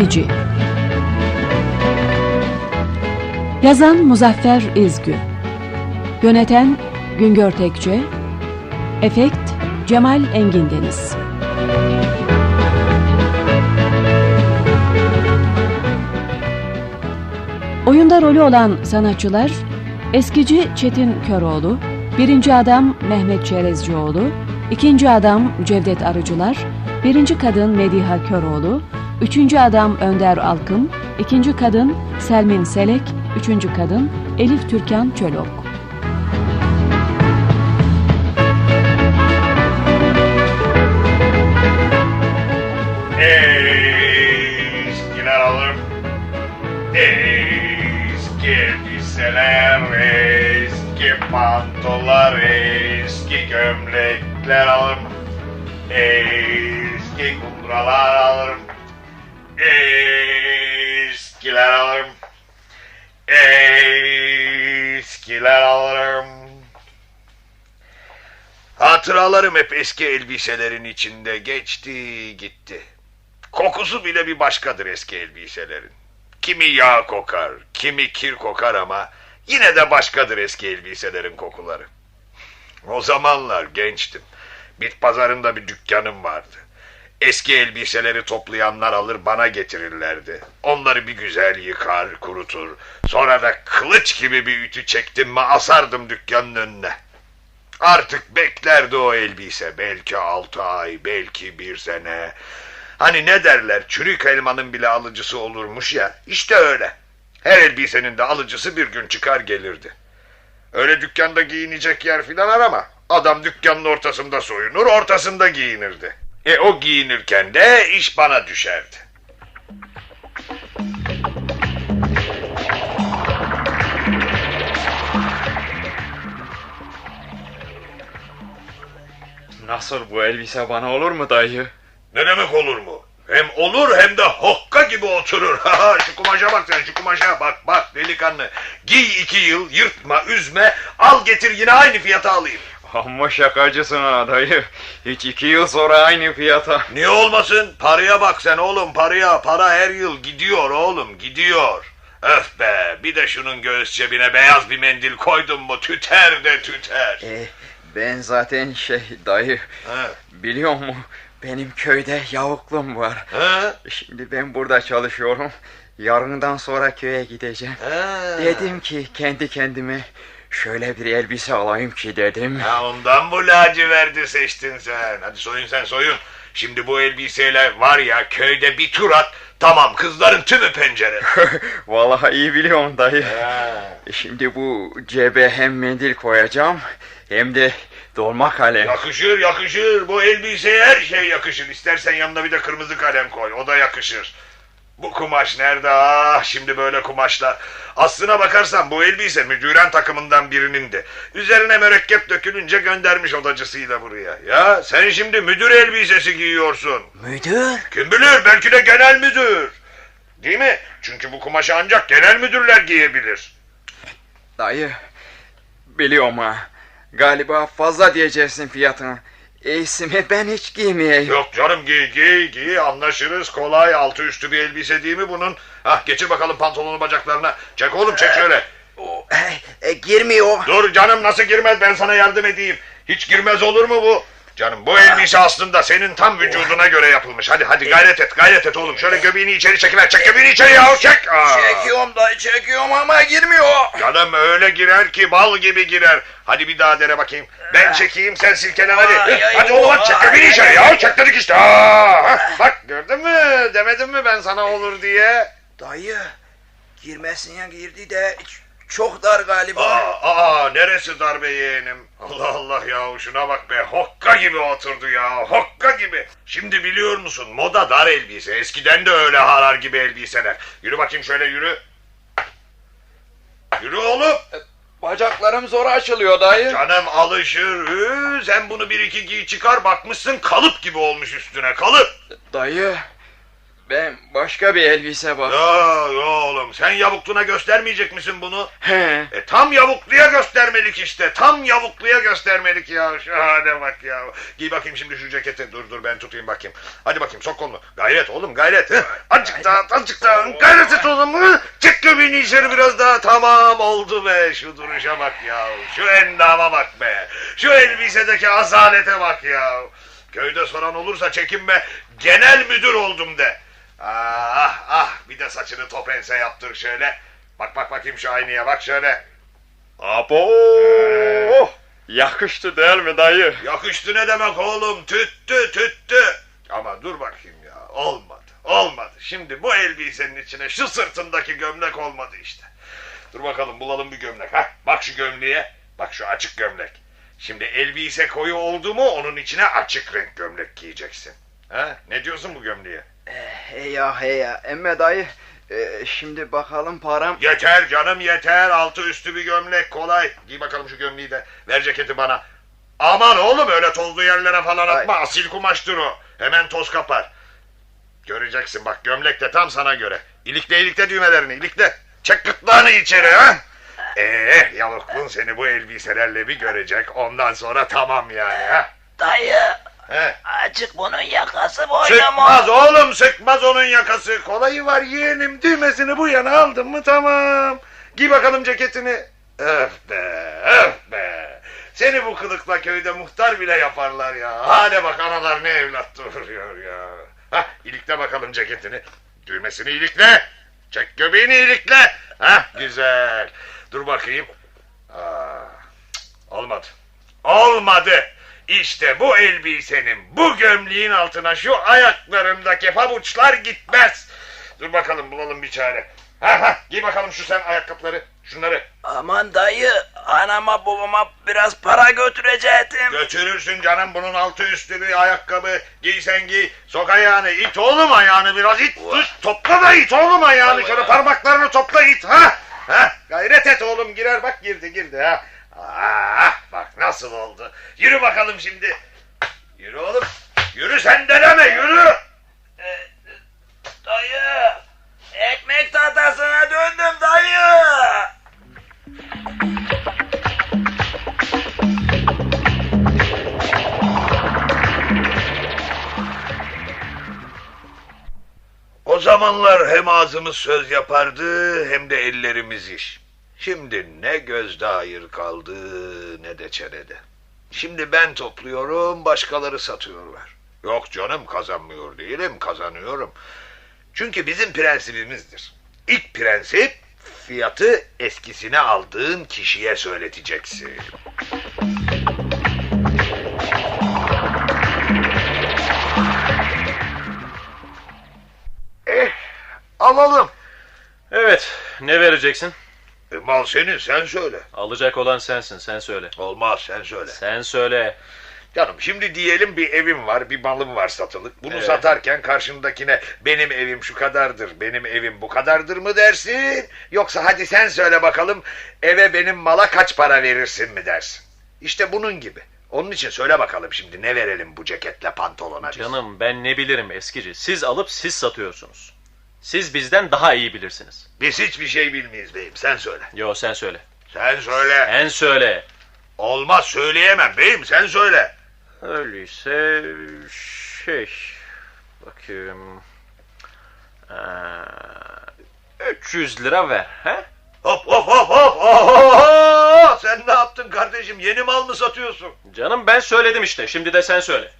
Eskici Yazan Muzaffer İzgü Yöneten Güngör Tekçe. Efekt Cemal Engin Deniz. Oyunda rolü olan sanatçılar Eskici Çetin Köroğlu Birinci adam Mehmet Çerezcioğlu ikinci adam Cevdet Arıcılar Birinci kadın Mediha Köroğlu Üçüncü adam Önder Alkım ikinci kadın Selmin Selek Üçüncü kadın Elif Türkan Çölok Eskiler alırım. Eski elbiseler, eski pantollar, eski gömlekler alırım. Eski kundralar alırım. Eskiler alırım. Eskiler alırım. Hatıralarım hep eski elbiselerin içinde geçti gitti. Kokusu bile bir başkadır eski elbiselerin. Kimi yağ kokar, kimi kir kokar ama yine de başkadır eski elbiselerin kokuları. O zamanlar gençtim. Bit pazarında bir dükkanım vardı. Eski elbiseleri toplayanlar alır bana getirirlerdi. Onları bir güzel yıkar, kurutur. Sonra da kılıç gibi bir ütü çektim mi asardım dükkanın önüne. Artık beklerdi o elbise. Belki altı ay, belki bir sene. Hani ne derler çürük elmanın bile alıcısı olurmuş ya. İşte öyle. Her elbisenin de alıcısı bir gün çıkar gelirdi. Öyle dükkanda giyinecek yer filan arama. Adam dükkanın ortasında soyunur, ortasında giyinirdi. E o giyinirken de iş bana düşerdi. Nasıl bu elbise bana olur mu dayı? Ne demek olur mu? Hem olur hem de hokka gibi oturur. Ha, şu kumaşa bak sen şu kumaşa bak bak delikanlı. Giy iki yıl yırtma üzme al getir yine aynı fiyata alayım. Amma şakacısın ha dayı. Hiç iki yıl sonra aynı fiyata. Niye olmasın? Paraya bak sen oğlum paraya. Para her yıl gidiyor oğlum gidiyor. Öf be bir de şunun göğüs cebine beyaz bir mendil koydum mu tüter de tüter. E, ben zaten şey dayı Ha, biliyor musun? Benim köyde yavuklum var. ha, Şimdi ben burada çalışıyorum. Yarından sonra köye gideceğim. ha. Dedim ki kendi kendime şöyle bir elbise alayım ki dedim. Ha ondan bu laciverti seçtin sen. Hadi soyun sen soyun. Şimdi bu elbiseyle var ya köyde bir tur at. Tamam kızların tümü pencere. Vallahi iyi biliyorum dayı. Ha. Şimdi bu cebe hem mendil koyacağım hem de dolma kalem. Yakışır yakışır. Bu elbiseye her şey yakışır. İstersen yanına bir de kırmızı kalem koy. O da yakışır. Bu kumaş nerede? Ah şimdi böyle kumaşlar. Aslına bakarsan bu elbise müdüren takımından birinin de. Üzerine mürekkep dökülünce göndermiş odacısıyla buraya. Ya sen şimdi müdür elbisesi giyiyorsun. Müdür? Kim bilir belki de genel müdür. Değil mi? Çünkü bu kumaşı ancak genel müdürler giyebilir. Dayı biliyorum ha. Galiba fazla diyeceksin fiyatına. İyisini ben hiç giymeyeyim. Yok canım giy giy giy anlaşırız kolay altı üstü bir elbise değil mi bunun? Ah geçir bakalım pantolonu bacaklarına. Çek oğlum çek şöyle. O, e, e, girmiyor. Dur canım nasıl girmez ben sana yardım edeyim. Hiç girmez olur mu bu? Canım bu elbise aslında senin tam vücuduna göre yapılmış. Hadi hadi gayret et gayret et oğlum. Şöyle göbeğini içeri çekiver. Çek göbeğini içeri ya çek. Aa. Çekiyorum dayı çekiyorum ama girmiyor. Canım öyle girer ki bal gibi girer. Hadi bir daha dene bakayım. Ben çekeyim sen silkelen hadi. Ay, ay, hadi oğlum hadi çek ay, göbeğini ay, içeri ay. ya. Çek dedik işte. Aa, hah, bak gördün mü? Demedim mi ben sana olur diye? Dayı girmesine girdi de çok dar galiba. Aa, aa neresi darbe yeğenim? Allah Allah ya şuna bak be hokka gibi oturdu ya hokka gibi. Şimdi biliyor musun moda dar elbise eskiden de öyle harar gibi elbiseler. Yürü bakayım şöyle yürü. Yürü oğlum. Bacaklarım zor açılıyor dayı. Canım alışır. Hı, sen bunu bir iki giy çıkar bakmışsın kalıp gibi olmuş üstüne kalıp. Dayı Ben başka bir elbise bak. Ya, ya oğlum sen yavukluğuna göstermeyecek misin bunu? He. E, tam yavukluya göstermelik işte. Tam yavukluya göstermelik ya. Şahane bak ya. Giy bakayım şimdi şu ceketi. Dur dur ben tutayım bakayım. Hadi bakayım sok kolunu. Gayret oğlum gayret. Azıcık daha azıcık daha. Gayret et oğlum. Çek göbeğini içeri biraz daha. Tamam oldu be. Şu duruşa bak ya. Şu endama bak be. Şu elbisedeki asalete bak ya. Köyde soran olursa çekinme. Genel müdür oldum de. Ah ah bir de saçını top ense yaptır şöyle. Bak bak bakayım şu aynaya bak şöyle. Abo. Yakıştı değil mi dayı? Yakıştı ne demek oğlum? Tüttü tüttü. Ama dur bakayım ya. Olmadı. Olmadı. Şimdi bu elbisenin içine şu sırtındaki gömlek olmadı işte. Dur bakalım bulalım bir gömlek. Hah, bak şu gömleğe. Bak şu açık gömlek. Şimdi elbise koyu oldu mu onun içine açık renk gömlek giyeceksin. Ha? Ne diyorsun bu gömleğe? He ya he ya. Emme dayı. e, şimdi bakalım param. Yeter canım yeter. Altı üstü bir gömlek kolay. Giy bakalım şu gömleği de. Ver ceketi bana. Aman oğlum öyle tozlu yerlere falan atma. Asil kumaştır o. Hemen toz kapar. Göreceksin bak gömlek de tam sana göre. İlikle ilikle düğmelerini ilikle. Çek gırtlağını içeri ha. Ee, yavukluğun seni bu elbiselerle bir görecek. Ondan sonra tamam yani ha. Dayı He. açık bunun yakası boyna Sıkmaz oğlum sıkmaz onun yakası. Kolayı var yeğenim düğmesini bu yana aldın mı tamam. Giy bakalım ceketini. Öf be öf be. Seni bu kılıkla köyde muhtar bile yaparlar ya. Hale bak analar ne evlat doğuruyor ya. Hah ilikle bakalım ceketini. Düğmesini ilikle. Çek göbeğini ilikle. Hah güzel. Dur bakayım. Aa, olmadı. Olmadı. İşte bu elbisenin, bu gömleğin altına şu ayaklarındaki pabuçlar gitmez. Dur bakalım bulalım bir çare. Ha ha giy bakalım şu sen ayakkabıları, şunları. Aman dayı anama babama biraz para götürecektim. Götürürsün canım bunun altı üstü bir ayakkabı. Giy sen giy. Sok ayağını, it oğlum ayağını biraz it. Düş, topla da it oğlum ayağını. Şöyle parmaklarını topla it. Ha? Ha? Gayret et oğlum girer bak girdi girdi ha. Bak nasıl oldu. Yürü bakalım şimdi. Yürü oğlum. Yürü sen deneme yürü. Dayı ekmek tahtasına döndüm dayı. O zamanlar hem ağzımız söz yapardı hem de ellerimiz iş. Şimdi ne gözde hayır kaldı ne de çenede. Şimdi ben topluyorum başkaları satıyorlar. Yok canım kazanmıyor değilim kazanıyorum. Çünkü bizim prensibimizdir. İlk prensip fiyatı eskisine aldığın kişiye söyleteceksin. Eh alalım. Evet, ne vereceksin? E, mal senin sen söyle. Alacak olan sensin, sen söyle. Olmaz sen söyle. Sen söyle. Canım şimdi diyelim bir evim var, bir malım var satılık. Bunu Evet. satarken karşındakine benim evim şu kadardır, benim evim bu kadardır mı dersin? Yoksa hadi sen söyle bakalım eve benim mala kaç para verirsin mi dersin? İşte bunun gibi. Onun için söyle bakalım şimdi ne verelim bu ceketle pantolona biz? Canım ben ne bilirim eskici. Siz alıp siz satıyorsunuz. Siz bizden daha iyi bilirsiniz. Biz hiçbir şey bilmeyiz beyim sen söyle. Yo sen söyle. Sen söyle. Sen söyle. Olmaz söyleyemem beyim sen söyle. Öyleyse şey bakayım. Ee, 300 lira ver. He? Hop hop hop hop. Oho! Sen ne yaptın kardeşim? Yeni mal mı satıyorsun? Canım ben söyledim işte. Şimdi de sen söyle.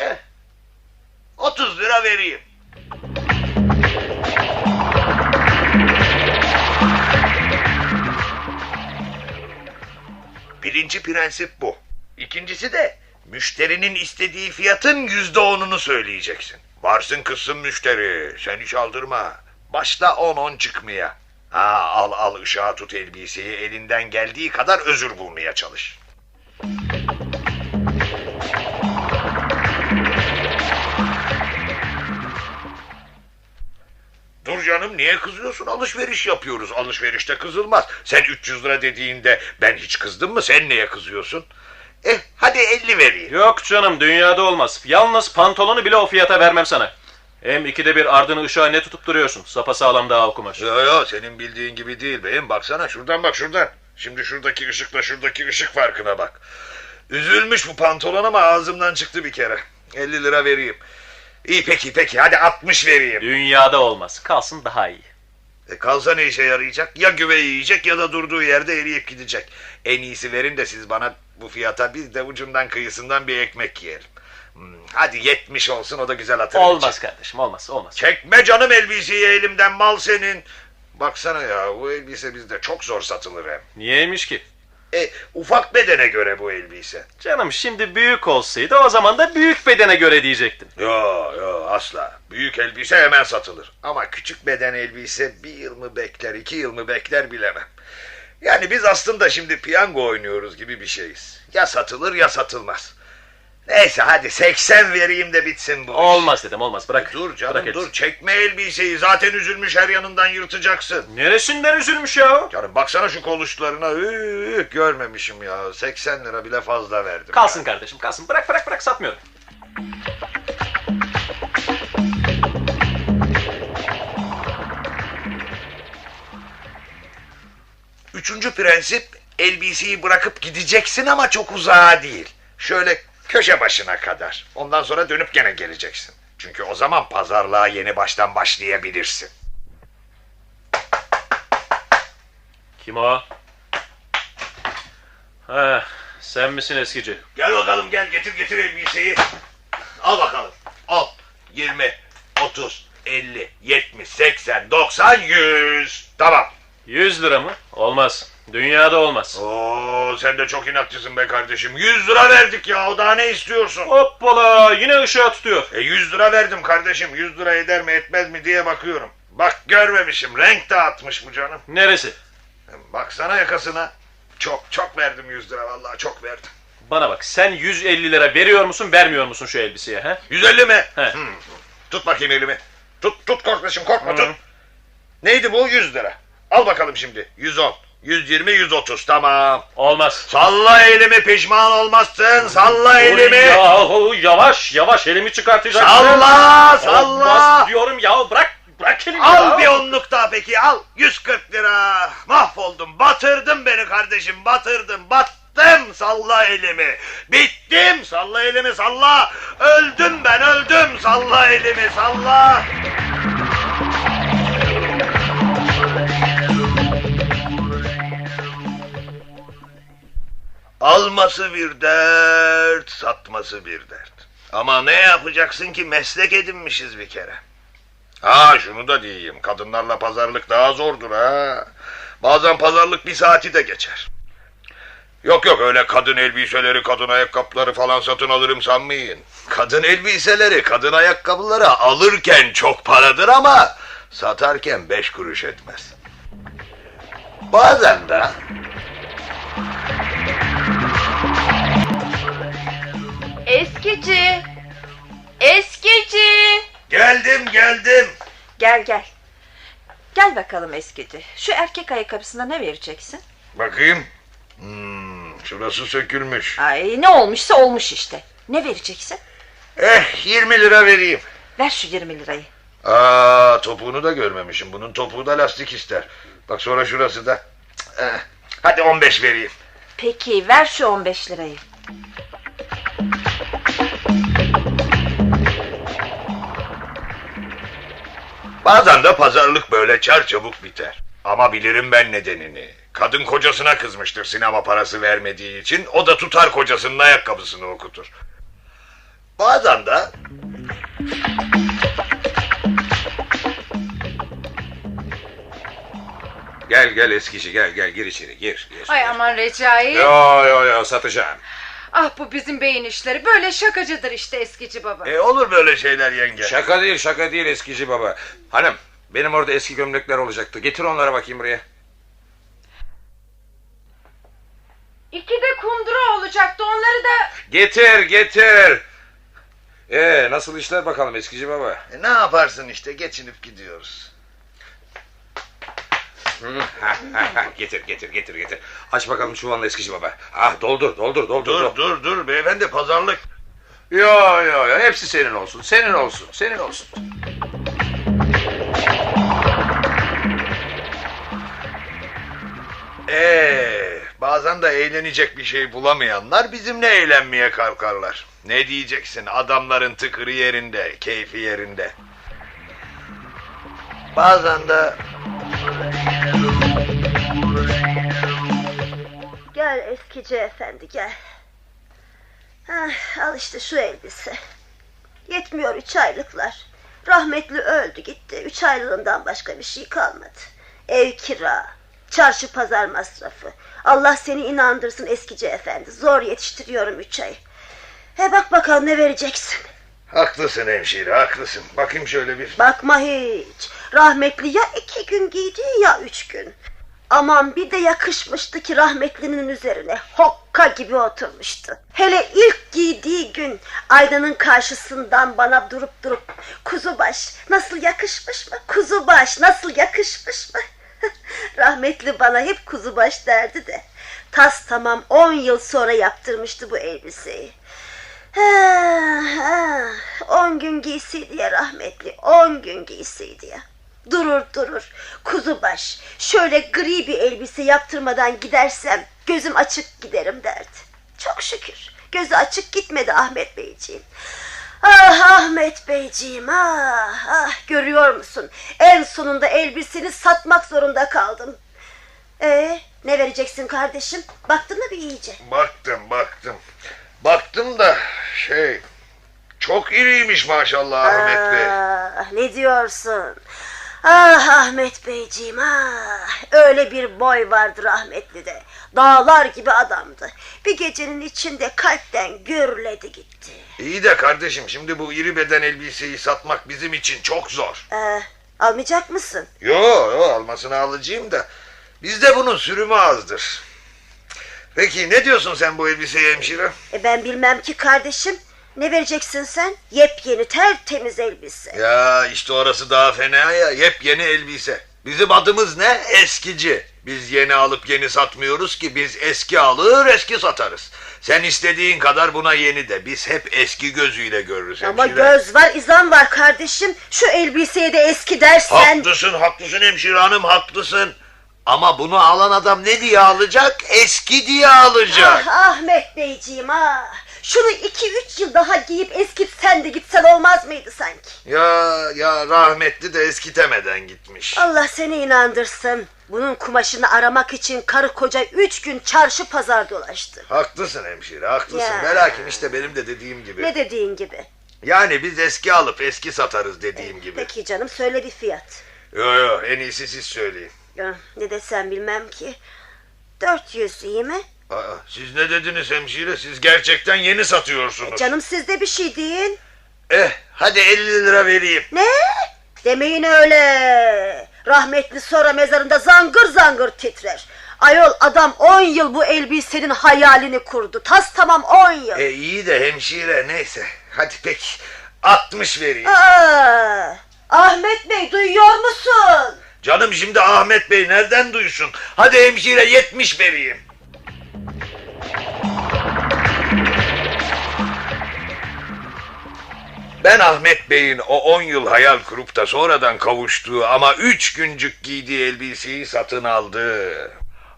Eh, 30 lira vereyim. Birinci prensip bu. İkincisi de müşterinin istediği fiyatın yüzde onunu söyleyeceksin. Varsın kızsın müşteri. Sen hiç aldırma. Başla on on çıkmaya. Ha, al al ışığa tut elbiseyi elinden geldiği kadar özür bulmaya çalış. Canım niye kızıyorsun? Alışveriş yapıyoruz. Alışverişte kızılmaz. Sen 300 lira dediğinde ben hiç kızdım mı? Sen niye kızıyorsun? Eh hadi 50 vereyim. Yok canım dünyada olmaz. Yalnız pantolonu bile o fiyata vermem sana. Hem ikide bir ardını ışığa ne tutup duruyorsun? Sapa sağlam daha o kumaş. Yo yo senin bildiğin gibi değil beyim. Baksana şuradan bak şuradan. Şimdi şuradaki ışıkla şuradaki ışık farkına bak. Üzülmüş bu pantolon ama ağzımdan çıktı bir kere. 50 lira vereyim. İyi peki peki hadi 60 vereyim. Dünyada olmaz. Kalsın daha iyi. E kalsa ne işe yarayacak? Ya güveyi yiyecek ya da durduğu yerde eriyip gidecek. En iyisi verin de siz bana bu fiyata biz de ucundan kıyısından bir ekmek yiyelim. Hmm, hadi 70 olsun o da güzel hatırlayacak. Olmaz kardeşim olmaz olmaz. Çekme canım elbiseyi elimden mal senin. Baksana ya bu elbise bizde çok zor satılır hem. Niyeymiş ki? E, ufak bedene göre bu elbise. Canım şimdi büyük olsaydı o zaman da büyük bedene göre diyecektin. Yo yo asla. Büyük elbise hemen satılır. Ama küçük beden elbise bir yıl mı bekler, iki yıl mı bekler bilemem. Yani biz aslında şimdi piyango oynuyoruz gibi bir şeyiz. Ya satılır ya satılmaz. Neyse hadi 80 vereyim de bitsin bu iş. Olmaz dedim olmaz bırak. Dur canım Bırak dur etsin. çekme elbiseyi zaten üzülmüş her yanından yırtacaksın. Neresinden üzülmüş ya? Canım baksana şu koluşlarına Üü, görmemişim ya 80 lira bile fazla verdim. Kalsın kardeşim kalsın. Bırak bırak bırak satmıyorum. Üçüncü prensip elbiseyi bırakıp gideceksin ama çok uzağa değil. Şöyle köşe başına kadar. Ondan sonra dönüp gene geleceksin. Çünkü o zaman pazarlığa yeni baştan başlayabilirsin. Kim o? Ha, sen misin eskici? Gel bakalım gel getir getir elbiseyi. Al bakalım. Al. 20, 30, 50, 70, 80, 90, 100. Tamam. 100 lira mı? Olmaz. Dünyada olmaz. Oo sen de çok inatçısın be kardeşim. 100 lira verdik ya. Daha ne istiyorsun? Hoppala yine ışığa tutuyor. E 100 lira verdim kardeşim. 100 lira eder mi etmez mi diye bakıyorum. Bak görmemişim. Renk dağıtmış bu canım. Neresi? Baksana yakasına. Çok çok verdim 100 lira vallahi çok verdim. Bana bak sen 150 lira veriyor musun vermiyor musun şu elbiseye he? 150 mi? He. Hmm. Tut bakayım elimi. Tut tut kardeşim korkma Hı. tut. Neydi bu 100 lira? Al bakalım şimdi. 110, 120, 130 tamam. Olmaz. Salla elimi pişman olmazsın. Salla elimi. Yahu yavaş yavaş elimi çıkartacaksın. Salla salla. Olmaz diyorum ya bırak bırak elimi Al ya. bir onluk daha peki al. 140 lira. Mahvoldum. Batırdın beni kardeşim. Batırdın. Battım. Salla elimi. Bittim. Salla elimi salla. Öldüm ben öldüm. Salla elimi salla. Alması bir dert, satması bir dert. Ama ne yapacaksın ki meslek edinmişiz bir kere. Ha şunu da diyeyim. Kadınlarla pazarlık daha zordur ha. Bazen pazarlık bir saati de geçer. Yok yok öyle kadın elbiseleri, kadın ayakkabıları falan satın alırım sanmayın. Kadın elbiseleri, kadın ayakkabıları alırken çok paradır ama satarken beş kuruş etmez. Bazen de Eskici. Eskici. geldim geldim. Gel gel. Gel bakalım eskici. Şu erkek ayakkabısına ne vereceksin? Bakayım. Hmm, şurası sökülmüş. Ay ne olmuşsa olmuş işte. Ne vereceksin? Eh 20 lira vereyim. Ver şu 20 lirayı. Aa topuğunu da görmemişim. Bunun topuğu da lastik ister. Bak sonra şurası da. Eh, hadi 15 vereyim. Peki ver şu 15 lirayı. Bazen de pazarlık böyle çar çabuk biter. Ama bilirim ben nedenini. Kadın kocasına kızmıştır sinema parası vermediği için. O da tutar kocasının ayakkabısını okutur. Bazen de... Gel gel eskici gel gel gir içeri gir. gir Ay gir. aman Recai. Yo yo yo satacağım. Ah bu bizim beyin işleri. Böyle şakacıdır işte eskici baba. E olur böyle şeyler yenge. Şaka değil şaka değil eskici baba. Hanım benim orada eski gömlekler olacaktı. Getir onlara bakayım buraya. İki de kundura olacaktı. Onları da... Getir getir. Ee nasıl işler bakalım eskici baba. E, ne yaparsın işte geçinip gidiyoruz. Getir getir getir getir. Aç bakalım çuvalını eskici baba. Ah doldur doldur doldur. Dur dur dur beyefendi pazarlık. Yo yo yo hepsi senin olsun. Senin olsun. Senin olsun. Ee, bazen de eğlenecek bir şey bulamayanlar bizimle eğlenmeye kalkarlar. Ne diyeceksin adamların tıkırı yerinde, keyfi yerinde. Bazen de Gel eskici efendi gel. Ah, al işte şu elbise. Yetmiyor üç aylıklar. Rahmetli öldü gitti. Üç aylığından başka bir şey kalmadı. Ev kira, çarşı pazar masrafı. Allah seni inandırsın eskici efendi. Zor yetiştiriyorum üç ay. He bak bakalım ne vereceksin. haklısın hemşire haklısın. Bakayım şöyle bir. Bakma hiç. Rahmetli ya iki gün giydi ya üç gün. Aman bir de yakışmıştı ki rahmetlinin üzerine hokka gibi oturmuştu. Hele ilk giydiği gün aynanın karşısından bana durup durup kuzubaş nasıl yakışmış mı? Kuzubaş nasıl yakışmış mı? Rahmetli bana hep kuzubaş derdi de. Tas tamam on yıl sonra yaptırmıştı bu elbiseyi. Ha, ha, on gün giysiydi ya rahmetli, on gün giysiydi ya. Durur durur, kuzubaş, şöyle gri bir elbise yaptırmadan gidersem gözüm açık giderim derdi. Çok şükür, gözü açık gitmedi Ahmet Beyciğim. Ah Ahmet Beyciğim, ah, ah görüyor musun? En sonunda elbiseni satmak zorunda kaldım. Ee, ne vereceksin kardeşim? Baktın mı bir iyice? Baktım baktım. Baktım da şey çok iriymiş maşallah Ahmet Bey. Ah, ne diyorsun? Ah Ahmet Beyciğim ah. Öyle bir boy vardı rahmetli de. Dağlar gibi adamdı. Bir gecenin içinde kalpten gürledi gitti. İyi de kardeşim şimdi bu iri beden elbiseyi satmak bizim için çok zor. Ee, almayacak mısın? Yo yo almasını alacağım da bizde bunun sürümü azdır. Peki ne diyorsun sen bu elbiseye hemşire? E ben bilmem ki kardeşim. Ne vereceksin sen? Yepyeni tertemiz elbise. Ya işte orası daha fena ya yepyeni elbise. Bizim adımız ne? Eskici. Biz yeni alıp yeni satmıyoruz ki biz eski alır eski satarız. Sen istediğin kadar buna yeni de biz hep eski gözüyle görürüz Ama hemşire. göz var izan var kardeşim. Şu elbiseye de eski dersen. Haklısın haklısın hemşire hanım haklısın. Ama bunu alan adam ne diye alacak? Eski diye alacak. Ah Ahmet Beyciğim ah. Şunu iki üç yıl daha giyip eskitsen de gitsen olmaz mıydı sanki? Ya ya rahmetli de eskitemeden gitmiş. Allah seni inandırsın. Bunun kumaşını aramak için karı koca üç gün çarşı pazar dolaştı. Haklısın hemşire haklısın. Ya. Ve lakin işte benim de dediğim gibi. Ne dediğin gibi. Yani biz eski alıp eski satarız dediğim gibi. Peki canım söyle bir fiyat. Yo yo en iyisi siz söyleyin. Ya, ne desem bilmem ki. 400 iyi mi? Aa, siz ne dediniz hemşire? Siz gerçekten yeni satıyorsunuz. Canım sizde bir şey deyin. Eh hadi 50 lira vereyim. Ne? Demeyin öyle. Rahmetli sonra mezarında zangır zangır titrer. Ayol adam 10 yıl bu elbisenin hayalini kurdu. Tas tamam 10 yıl. E iyi de hemşire neyse. Hadi peki 60 vereyim. Aa, Ahmet Bey duyuyor musun? Canım şimdi Ahmet Bey nereden duysun? Hadi hemşire 70 vereyim. Ben Ahmet Bey'in o 10 yıl hayal kurup da sonradan kavuştuğu ama 3 güncük giydiği elbiseyi satın aldı.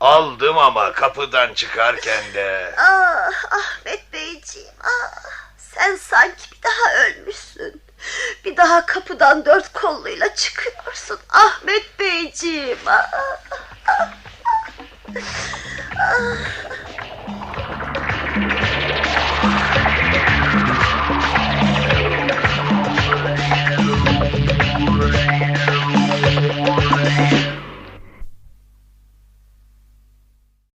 Aldım ama kapıdan çıkarken de... Ah Ahmet Beyciğim ah. Sen sanki bir daha ölmüşsün. Bir daha kapıdan dört kolluyla çıkıyorsun Ahmet Beyciğim. Ah, ah, ah. Ah.